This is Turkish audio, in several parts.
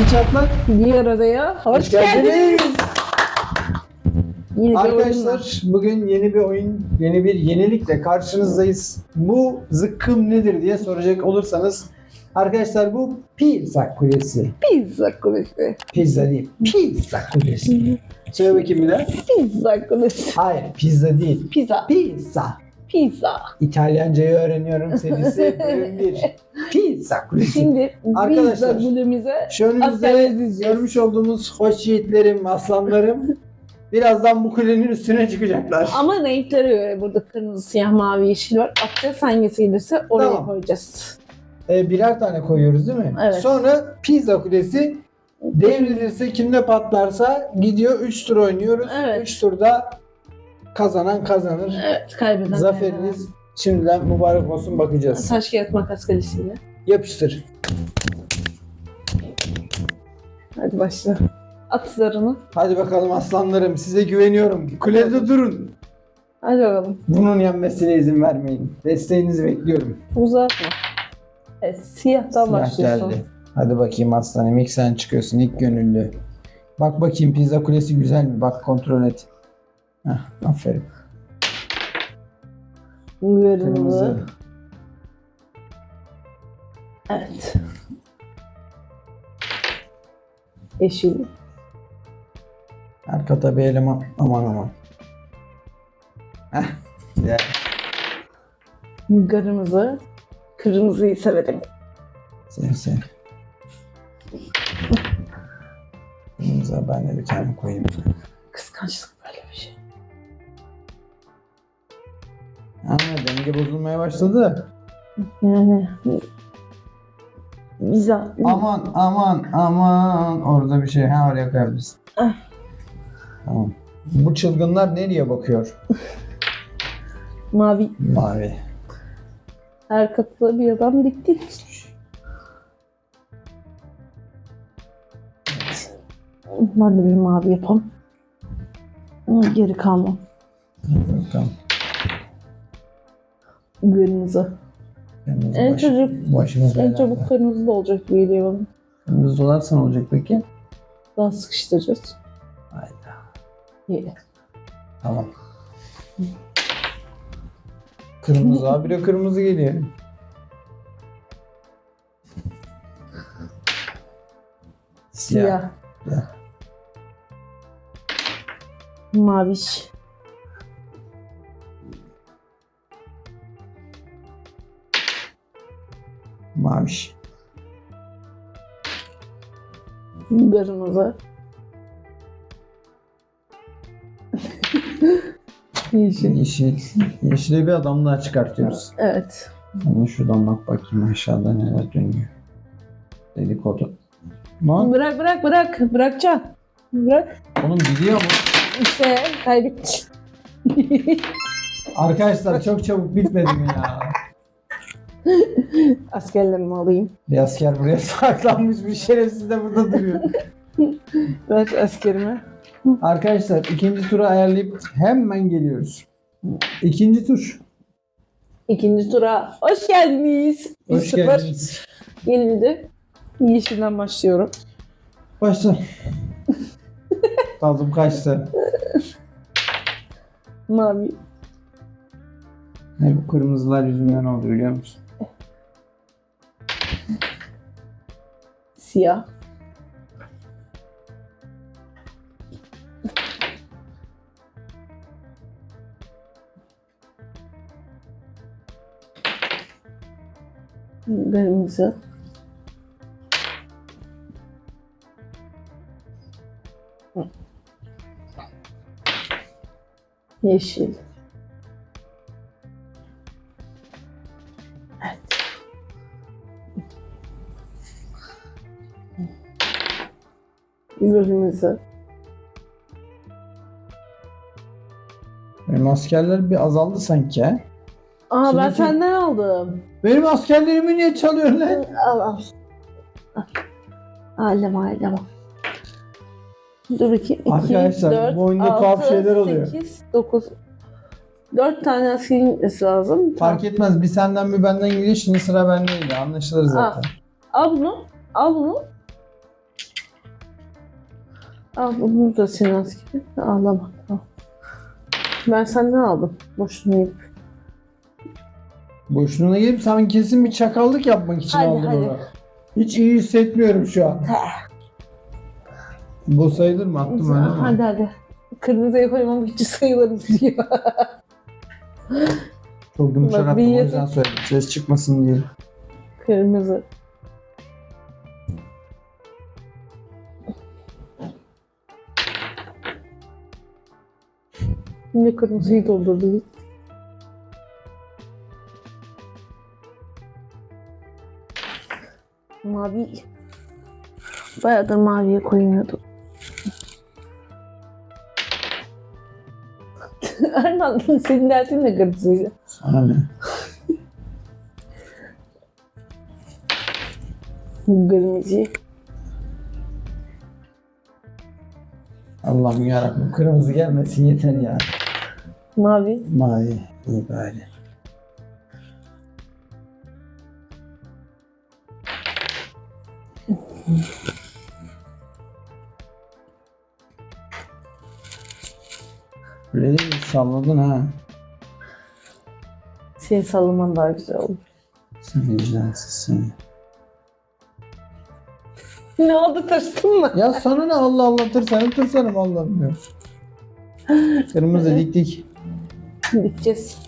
İki çatlak. Bir araya hoş, geldiniz. Yeni bir oyunla. Arkadaşlar bugün yeni bir oyun, yeni bir yenilikle karşınızdayız. Bu zıkkım nedir diye soracak olursanız arkadaşlar bu pizza kulesi. Pizza kulesi. Pizza değil, pizza kulesi. Söyle bakayım bir daha. Pizza kulesi. Hayır, pizza değil. Pizza. Pizza. Pizza. İtalyancayı öğreniyorum serisi bölüm 1. Pizza kulesi. Şimdi Arkadaşlar, pizza kulemize Şu önümüzde görmüş olduğumuz hoş yiğitlerim, aslanlarım birazdan bu kulenin üstüne çıkacaklar. Ama renklere göre burada kırmızı, siyah, mavi, yeşil var. Atacağız hangisi gelirse oraya Tamam. koyacağız. Ee, birer tane koyuyoruz değil mi? Evet. Sonra pizza kulesi devrilirse kimde patlarsa gidiyor 3 tur oynuyoruz. Evet. 3 turda kazanan kazanır. Evet kaybeden Zaferiniz şimdiden mübarek olsun bakacağız. Taş kağıt makas kalesiyle. Yapıştır. Hadi başla. At zarını. Hadi bakalım aslanlarım size güveniyorum. Kulede durun. Hadi bakalım. Bunun yenmesine izin vermeyin. Desteğinizi bekliyorum. Uzatma. Evet siyahtan Siyah başlıyorsun. geldi. Hadi bakayım aslanım ilk sen çıkıyorsun ilk gönüllü. Bak bakayım pizza kulesi güzel mi? Bak kontrol et. Heh, aferin. Kırmızı. Kırmızı. Evet. Yeşil. Arkada bir eleman. Aman aman. Heh. Güzel. Kırmızı. Kırmızıyı severim. Sen sen. Kırmızı ben de bir tane koyayım. Kıskançlık böyle bir şey. Ha, denge bozulmaya başladı. Yani bize Aman aman aman. Orada bir şey. Ha oraya koyabilirsin. Ah. Tamam. Bu çılgınlar nereye bakıyor? mavi Mavi. her katı bir adam dikti. Ben de bir mavi yapam. Geri kalmam. Bakalım. Kırmızı. Kırmızı En baş- çabuk başımız en belada. çabuk kırmızı da olacak gibi geliyor bana. Kırmızı dolarsa ne olacak peki? Daha sıkıştıracağız. Hayda. İyi. Tamam. Kırmızı habire kırmızı geliyor. Siyah. Siyah. Maviş. Maviş. Kırmızı. Yeşil. Yeşil. Yeşile bir adam daha çıkartıyoruz. Evet. Onu şuradan bak bakayım aşağıda neler dönüyor. Dedikodu. Lan Bırak bırak bırak. Bırakacaksın. Bırak. oğlum biliyor mu? İşte kaybettin. Arkadaşlar çok çabuk bitmedi mi ya? Askerlerimi alayım. Bir asker buraya saklanmış bir şerefsiz de burada duruyor. Ver askerimi. Arkadaşlar ikinci turu ayarlayıp hemen geliyoruz. İkinci tur. İkinci tura hoş geldiniz. Hoş 1-0 geldiniz. Yenildi. Yeşilden başlıyorum. Başla. Tadım kaçtı. Mavi. Ne bu kırmızılar yüzünden oldu biliyor musun? Siyah. Kırmızı. Yeşil. Evet. Kırmızı. Benim askerler bir azaldı sanki ha. Aa ben Şimdiki- senden aldım. Benim askerlerimi niye çalıyorsun lan? Al al. Al. Alem alem. Dur bakayım. 2, Arkadaşlar, 4, bu oyunda tuhaf şeyler oluyor. 8, 9. 4 tane askerin gitmesi lazım. Fark etmez bir senden bir benden gidiyor şimdi sıra bendeydi anlaşılır zaten. Al bunu. Al bunu. Al bunu da senin askeri. Ağlama. Tamam. Ben senden aldım. Boşuna yiyip. Boşluğuna gelip sen kesin bir çakallık yapmak için Hadi, aldın hadi. onu. Hiç iyi hissetmiyorum şu an. Bu sayılır mı? Attım öyle mi? Hadi hadi. Kırmızıya koymam hiç sayılırım diyor. Çok yumuşak Bak, attım bir o yedim. yüzden söyledim. Ses çıkmasın diye. Kırmızı. Yine kırmızıyı doldurdu. Mavi. Bayağıdır maviye koymuyordu. Erman senin derdin ne kırmızıydı? Sana ne? Kırmızı. Allah'ım yarabbim kırmızı gelmesin yeter ya. Mavi. Mavi. İyi bari. Böyle salladın ha. Senin sallaman daha güzel olur. Sen vicdansız seni. Ne oldu tırstın mı? Ya sana ne Allah Allah tırsanım tırsanım Allah'ım. Kırmızı dik dik. Gideceğiz.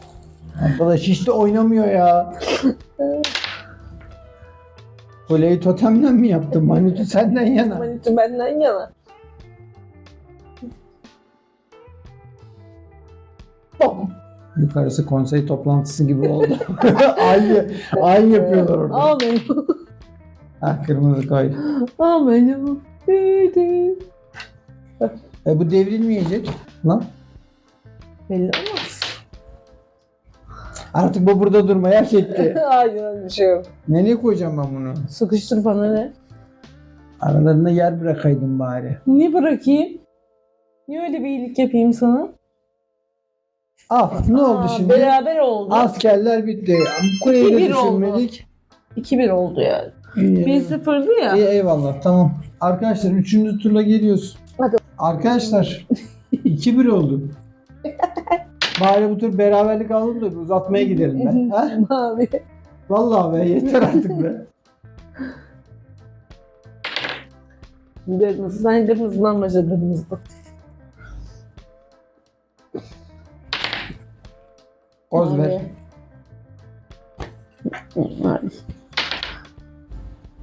Arkadaş hiç de oynamıyor ya. Kuleyi totemden mi yaptın? Manitu senden yana. Manitü benden yana. Bom. Yukarısı konsey toplantısı gibi oldu. aynı, aynı yapıyorlar orada. Benim. Ha kırmızı koy. Büyüdü. E bu devrilmeyecek. Lan. Belli. Artık bu burada durmayı hak etti. Hayır öyle bir şey yok. Nereye koyacağım ben bunu? Sıkıştır bana ne? Aralarında yer bırakaydım bari. Niye bırakayım? Niye öyle bir iyilik yapayım sana? Al ne oldu Aa, şimdi? Beraber oldu. Askerler bitti. Bu kuleyi de oldu. düşünmedik. 2-1 oldu yani. İyi, 1-0'dı ya. İyi, eyvallah tamam. Arkadaşlar 3. turla geliyoruz. Hadi. Arkadaşlar 2-1 oldu. Bari bu tur beraberlik alalım da uzatmaya gidelim be. Ha? Mavi. Vallahi be yeter artık be. Kırmızı. Sen kırmızıdan başla kırmızı. Koz ver. Mavi.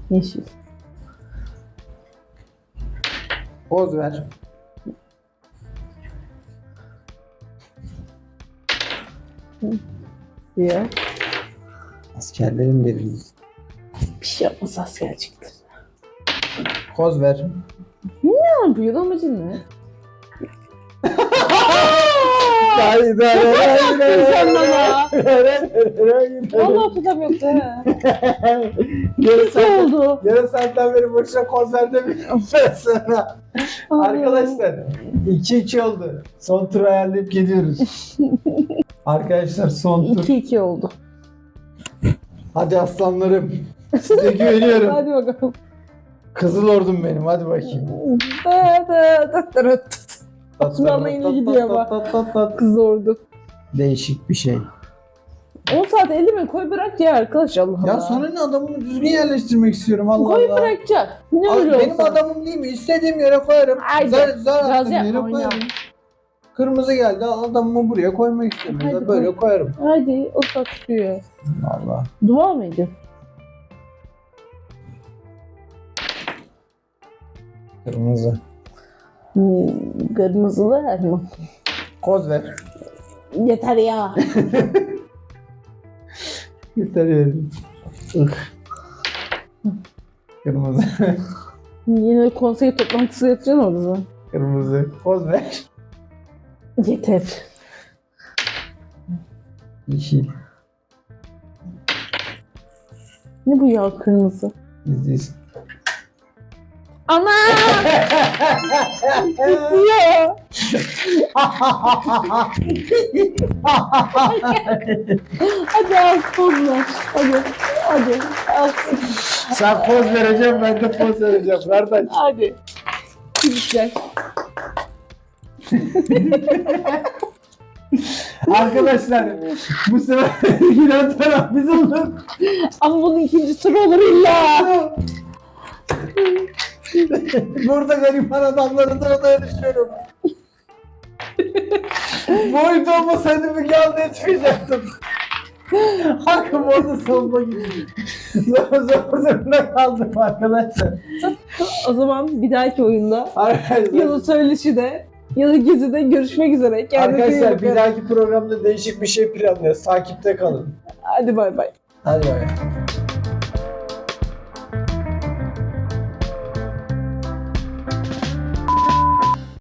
Yeşil. Koz ver. Siyah. Askerlerin verildi. Bir şey yapmaz asker çıktı. Koz ver. Ne yapıyor amacın ne? Haydi Sen bana. Vallahi tutamıyordu ha. Yarın Ne oldu? yarın saatten beri boşuna koz ver demiyorum ben sana. Arkadaşlar 2-2 oldu. Son tur ayarlayıp gidiyoruz. Arkadaşlar son tur. 2-2 oldu. Hadi aslanlarım. Size güveniyorum. Hadi bakalım. Kızıl ordum benim. Hadi bakayım. Bana yine gidiyor ama. Kız ordu. Değişik bir şey. 10 saat elime koy bırak ya arkadaş Allah Allah. Ya sonra ne adamımı düzgün yerleştirmek istiyorum Allah Koy Allah. bırakacak. Ne Abi öyle benim olsa. adamım değil mi? İstediğim yere koyarım. Haydi. Zar, zar Biraz attığım yere yapma koyarım. Kırmızı geldi adamımı buraya koymak da Haydi böyle koy. koyarım. Hadi o tutuyor. Allah. Dua mıydı? Kırmızı. Hmm, kırmızılı Erman. Koz ver. Yeter ya. Yeter. Ih. Kırmızı. Yine konsey toplantısı yapacaksın orada. Kırmızı. Koz ver. Yeter. Yeşil. Ne bu ya kırmızı? İzleyiz. Ana! ya. Hadi al poz ver. Hadi. Hadi. Al. Sen poz vereceğim ben de poz vereceğim. Kardeş. Hadi. gidişler. Arkadaşlar bu sefer giren taraf biz olduk. Ama bunun ikinci turu olur illa. Burada gariban adamların da odaya düşüyorum. Bu oyunda olmasaydı Müge Anlı'ya çıkacaktım. Hakkım orada savunma gibi. Zor zor zorunda kaldım arkadaşlar. O zaman bir dahaki oyunda Arkadaşlar, söyleşi de ya da gezide görüşmek üzere. Kendinize arkadaşlar bir dahaki programda değişik bir şey planlıyoruz. Takipte kalın. Hadi bay bay. Hadi bay.